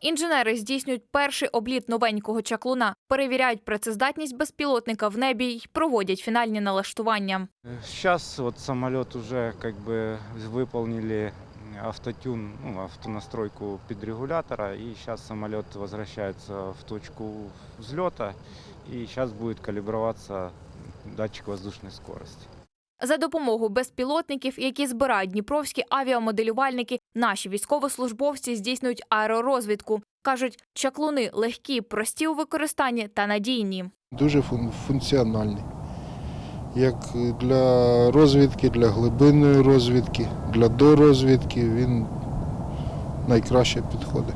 Інженери здійснюють перший обліт новенького чаклуна, перевіряють працездатність безпілотника в небі й проводять фінальні налаштування. Сейчас вот самолет уже как бы выполнили автотюн, ну, автонастройку подрегулятора, и сейчас самолет возвращается в точку взлета, и сейчас будет калиброваться датчик воздушной скорости. За допомогою безпілотників, які збирають дніпровські авіамоделювальники, наші військовослужбовці здійснюють аеророзвідку. кажуть, чаклуни легкі, прості у використанні та надійні. дуже фун- функціональний. Як для розвідки, для глибинної розвідки, для дорозвідки він найкраще підходить.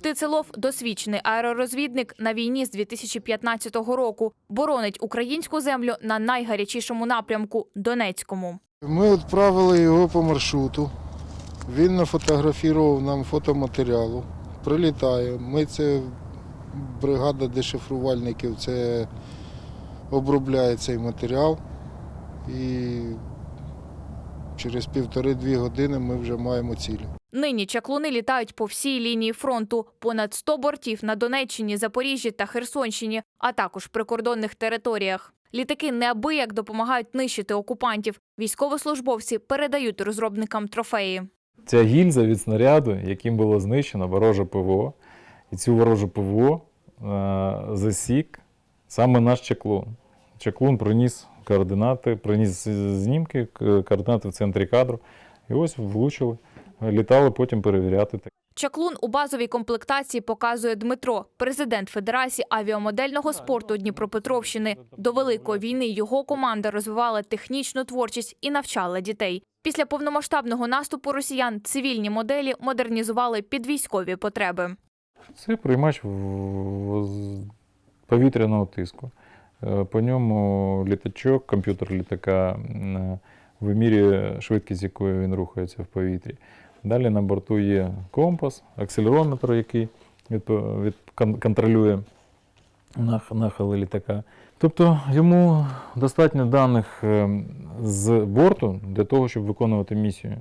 Птицелов досвідчений аеророзвідник на війні з 2015 року. Боронить українську землю на найгарячішому напрямку Донецькому. Ми відправили його по маршруту. Він нафотографував нам фотоматеріалу. Прилітає. Ми це бригада дешифрувальників це обробляє цей матеріал. І через півтори-дві години ми вже маємо цілі. Нині чаклуни літають по всій лінії фронту. Понад 100 бортів на Донеччині, Запоріжжі та Херсонщині, а також прикордонних територіях. Літаки неабияк допомагають нищити окупантів. Військовослужбовці передають розробникам трофеї. Ця гільза від снаряду, яким було знищено вороже ПВО, і цю ворожу ПВО е, засік саме наш чаклун. Чаклун приніс координати, приніс знімки, координати в центрі кадру. І ось влучили. Літали потім перевіряти. Чаклун у базовій комплектації показує Дмитро, президент Федерації авіамодельного спорту Дніпропетровщини. До великої війни його команда розвивала технічну творчість і навчала дітей. Після повномасштабного наступу росіян цивільні моделі модернізували під військові потреби. Це приймач повітряного тиску. Е, По ньому літачок, комп'ютер літака вимірює швидкість, якою він рухається в повітрі. Далі на борту є компас, акселерометр, який контролює нахили літака. Тобто йому достатньо даних е, з борту для того, щоб виконувати місію.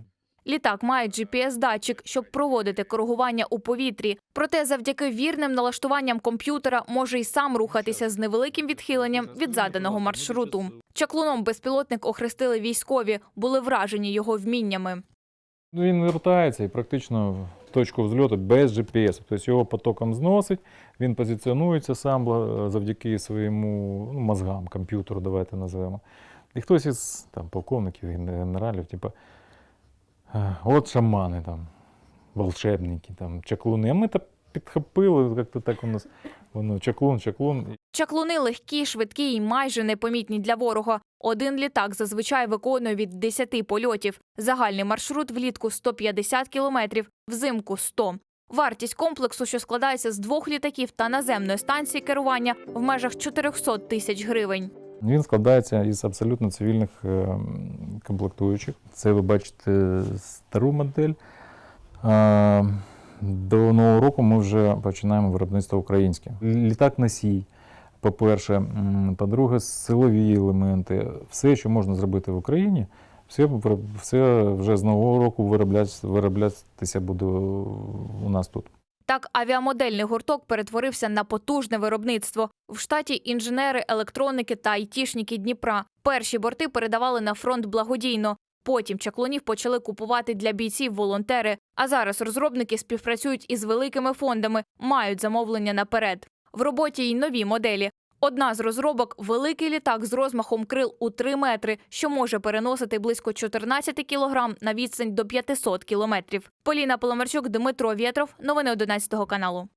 Літак має GPS-датчик, щоб проводити коригування у повітрі. Проте, завдяки вірним налаштуванням комп'ютера може й сам рухатися з невеликим відхиленням від заданого маршруту. Чаклуном безпілотник охрестили військові, були вражені його вміннями. Ну, він вертається і практично в точку взльоту без GPS. Тобто його потоком зносить, він позиціонується сам завдяки своєму ну, мозгам, комп'ютеру, давайте назвемо. І хтось із там, полковників, генералів, типу, «Е, от шамани, там, волшебники, там, чаклуни. А ми так підхопили, як-то так у нас воно чаклун, чаклун. Чаклуни легкі, швидкі і майже непомітні для ворога. Один літак зазвичай виконує від 10 польотів. Загальний маршрут влітку 150 кілометрів, взимку 100. Вартість комплексу, що складається з двох літаків та наземної станції керування, в межах 400 тисяч гривень. Він складається із абсолютно цивільних е, комплектуючих. Це ви бачите стару модель. А, До нового року ми вже починаємо виробництво українське. Літак носій, по-перше, по-друге, силові елементи. Все, що можна зробити в Україні, все, все вже з нового року вироблятися, вироблятися буде у нас тут. Так, авіамодельний гурток перетворився на потужне виробництво. В штаті інженери, електроники та айтішники Дніпра. Перші борти передавали на фронт благодійно. Потім чаклунів почали купувати для бійців волонтери. А зараз розробники співпрацюють із великими фондами, мають замовлення наперед. В роботі й нові моделі. Одна з розробок великий літак з розмахом крил у 3 метри, що може переносити близько 14 кілограм на відстань до 500 кілометрів. Поліна Поломарчук, Дмитро Вєтров. Новини 11 каналу.